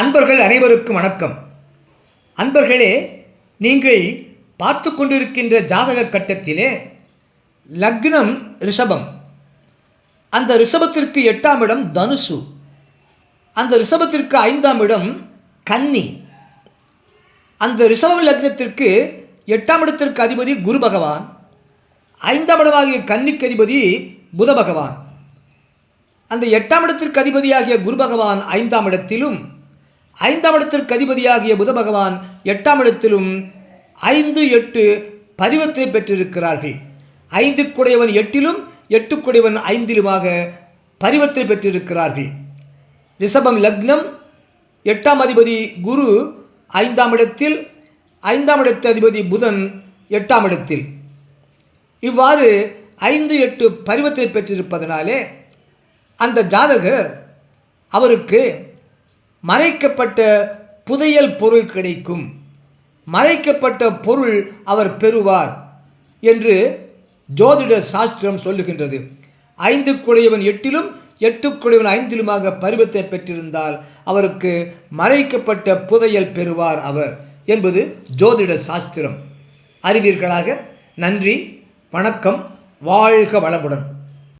அன்பர்கள் அனைவருக்கும் வணக்கம். அன்பர்களே நீங்கள் பார்த்து கொண்டிருக்கின்ற ஜாதக கட்டத்திலே லக்னம் ரிஷபம். அந்த ரிஷபத்திற்கு எட்டாம் இடம் தனுசு. அந்த ரிஷபத்திற்கு ஐந்தாம் இடம் கன்னி. அந்த ரிஷப லக்னத்திற்கு எட்டாம் இடத்திற்கு அதிபதி குரு பகவான். ஐந்தாம் இடமாகிய கன்னிக்கு அதிபதி புத பகவான். அந்த எட்டாம் இடத்திற்கு அதிபதியாகிய குரு பகவான் ஐந்தாம் இடத்திலும் ஐந்தாம் இடத்திற்கு அதிபதியாகிய புத பகவான் எட்டாம் இடத்திலும் ஐந்து எட்டு பரிவர்த்தனை பெற்றிருக்கிறார்கள். ஐந்துக்குடையவன் எட்டிலும் எட்டுக்குடையவன் ஐந்திலுமாக பரிவர்த்தனை பெற்றிருக்கிறார்கள். ரிஷபம் லக்னம் எட்டாம் அதிபதி குரு ஐந்தாம் இடத்தில் ஐந்தாம் இடத்து அதிபதி புதன் எட்டாம் இடத்தில். இவ்வாறு ஐந்து எட்டு பரிவர்த்தனை பெற்றிருப்பதனாலே அந்த ஜாதகர் அவருக்கு மறைக்கப்பட்ட புதையல் பொருள் கிடைக்கும். மறைக்கப்பட்ட பொருள் அவர் பெறுவார் என்று ஜோதிட சாஸ்திரம் சொல்லுகின்றது. ஐந்து குடையவன் எட்டிலும் எட்டு குடையவன் ஐந்திலுமாக பருவத்தை பெற்றிருந்தால் அவருக்கு மறைக்கப்பட்ட புதையல் பெறுவார் அவர் என்பது ஜோதிட சாஸ்திரம். அறிவீர்களாக நன்றி வணக்கம் வாழ்க வளமுடன்.